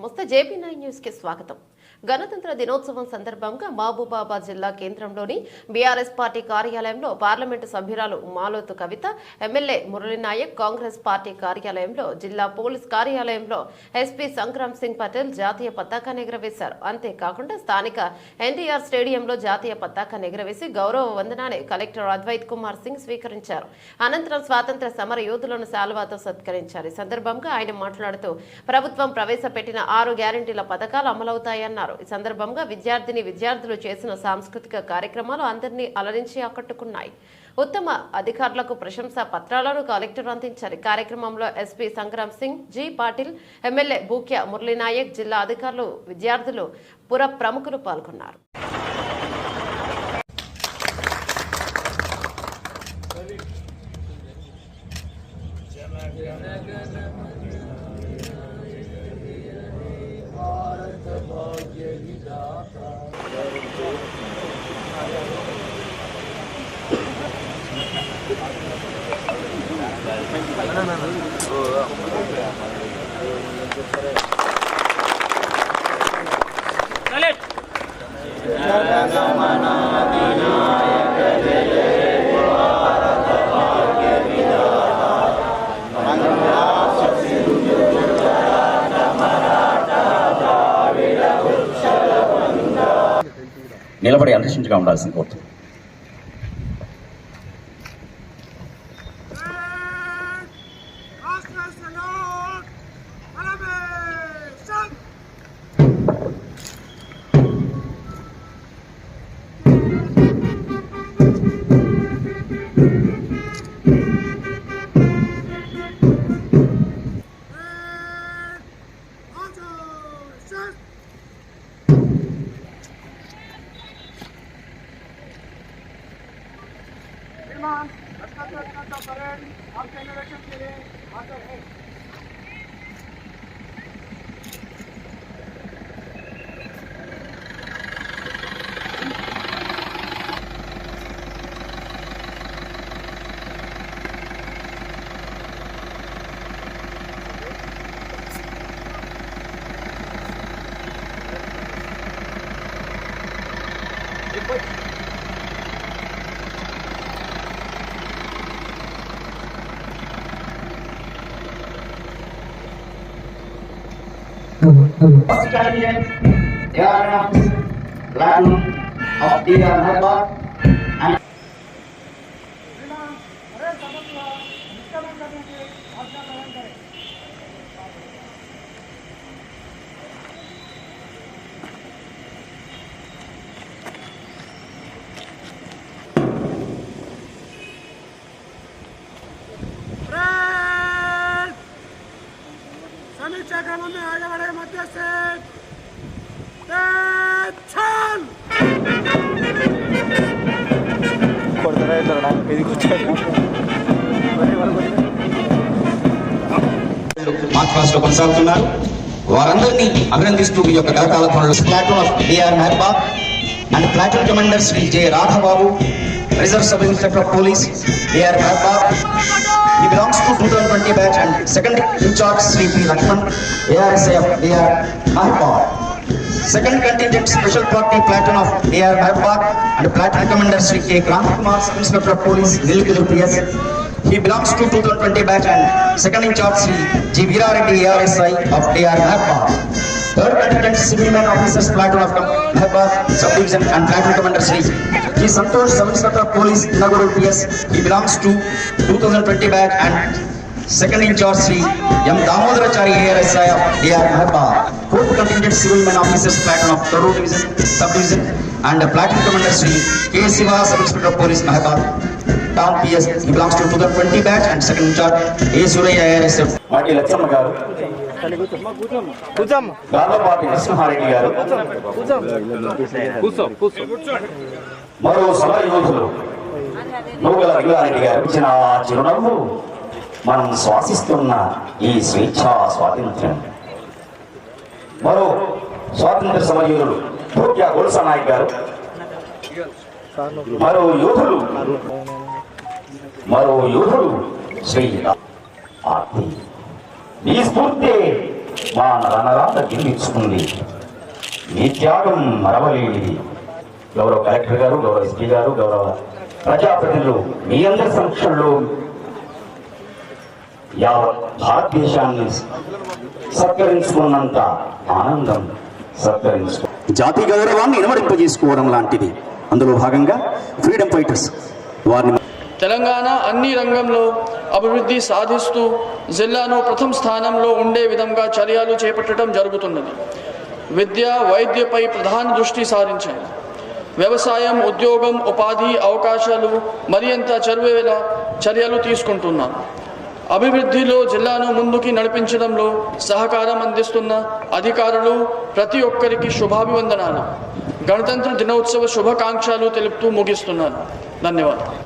నమస్తే JP nine న్యూస్కి స్వాగతం. గణతంత్ర దినోత్సవం సందర్భంగా మహబూబాబాద్ జిల్లా కేంద్రంలోని బీఆర్ఎస్ పార్టీ కార్యాలయంలో పార్లమెంటు సభ్యురాలు మాలోతు కవిత ఎమ్మెల్యే మురళీనాయక్ కాంగ్రెస్ పార్టీ కార్యాలయంలో జిల్లా పోలీస్ కార్యాలయంలో ఎస్పీ సంక్రామ్ సింగ్ పటేల్ జాతీయ పతాకాన్ని ఎగురవేశారు. అంతేకాకుండా స్థానిక ఎన్టీఆర్ స్టేడియంలో జాతీయ పతాకాన్ని ఎగురవేసి గౌరవ వందనాన్ని కలెక్టర్ అద్వైత్ కుమార్ సింగ్ స్వీకరించారు. అనంతరం స్వాతంత్ర సమర యోధులను శాలువాతో సత్కరించారు. ఈ సందర్భంగా ఆయన మాట్లాడుతూ ప్రభుత్వం ప్రవేశపెట్టిన ఆరు గ్యారంటీల పథకాలు అమలవుతాయన్నారు. ఈ సందర్భంగా విద్యార్థిని విద్యార్థులు చేసిన సాంస్కృతిక కార్యక్రమాలు అందరినీ అలరించి ఆకట్టుకున్నాయి. ఉత్తమ అధికారులకు ప్రశంసా పత్రాలను కలెక్టర్ అందించారు. కార్యక్రమంలో SP Sangram Singh G Patil MLA Bhukya Muralinayak జిల్లా అధికారులు విద్యార్థులు పుర ప్రముఖులు పాల్గొన్నారు. నిలబడి అంతరించుగా ఉండాల్సింది కోరుతుంది अपना हस्ताक्षर रखने का कारण आप जनरेशन के लिए आदर है Thank you. sekalian yang lalu hati yang hebat समीक्षा क्रम में आगे बढ़े मध्य से चल మార్క్స్ లో కొనసాగుతున్నారు వారందరినీ అభినందిస్తూ ఈ యొక్క కరకాల ధ్వనులు platoon of D.R. Mehba and platoon commander Sri J. Reserve Sub Inspector of Police, D.R. Mehba. He belongs to 2020 batch and second in charge Sri P. Lakshman, of D.R. Mehba. Second contingent special party platoon of D.R. Mehba and platoon commander Sri K. Kumar, Sub Inspector of Police, Nilgiru PS. He belongs to 2020 batch and second in charge Sri G. Veera Reddy, ARSI of D.R. Mehba. Third contingent civilian officers platoon of Mehba subdivision and platoon commander Sri G. Santosh, Sub Inspector of Police, Nagaru PS. He belongs to 2020 batch and second in charge Sri M. Damodarachari, ARSI of D.R. Mehba. Fourth contingent civilian officers platoon of Toru division, subdivision and platoon commander Sri K. Siva, Sub Inspector of Police, Mehba. Town PS. He belongs to 2020 batch and second in charge A. Suraya, ARSI of మాటి లక్ష్మమ్మ గారు గారు. మరో సభ యోధులు నూగల రంగారెడ్డి గారు ఇచ్చిన చిరునవ్వు. మనం శ్వాసిస్తున్న ఈ స్వేచ్ఛా స్వాతంత్ర్యం. మరో స్వాతంత్ర సమరయోధులు భూక్యా గోల్సా నాయక్ గారు. మరో యోధులు మరో యోధుడు శ్రీ ఆర్తి ఈ స్ఫూర్తి మా నరనరాత గిల్లించుకుంది. మీ త్యాగం మరవలేనిది. గౌరవ కలెక్టర్ గారు గౌరవ ఎస్పీ గారు గౌరవ ప్రజాప్రతినిధులు మీ అందరి సమక్షంలో యావత్ భారతదేశాన్ని సత్కరించుకున్నంత ఆనందం సత్కరించుకో జాతి గౌరవాన్ని ఇనమడింపజేసుకోవడం లాంటిది. అందులో భాగంగా ఫ్రీడమ్ ఫైటర్స్ వారిని తెలంగాణ అన్ని రంగంలో అభివృద్ధి సాధిస్తూ జిల్లాను ప్రథమ స్థానంలో ఉండే విధంగా చర్యలు చేపట్టడం జరుగుతున్నది. విద్య వైద్యపై ప్రధాన దృష్టి సారించాలి వ్యవసాయం ఉద్యోగం ఉపాధి అవకాశాలు మరింత చర్వేలా చర్యలు తీసుకుంటున్నాను అభివృద్ధిలో జిల్లాను ముందుకి నడిపించడంలో సహకారం అందిస్తున్న అధికారులు ప్రతి ఒక్కరికి శుభాభివందనాలు. గణతంత్ర దినోత్సవ శుభాకాంక్షలు తెలుపుతూ ముగిస్తున్నాను ధన్యవాదాలు.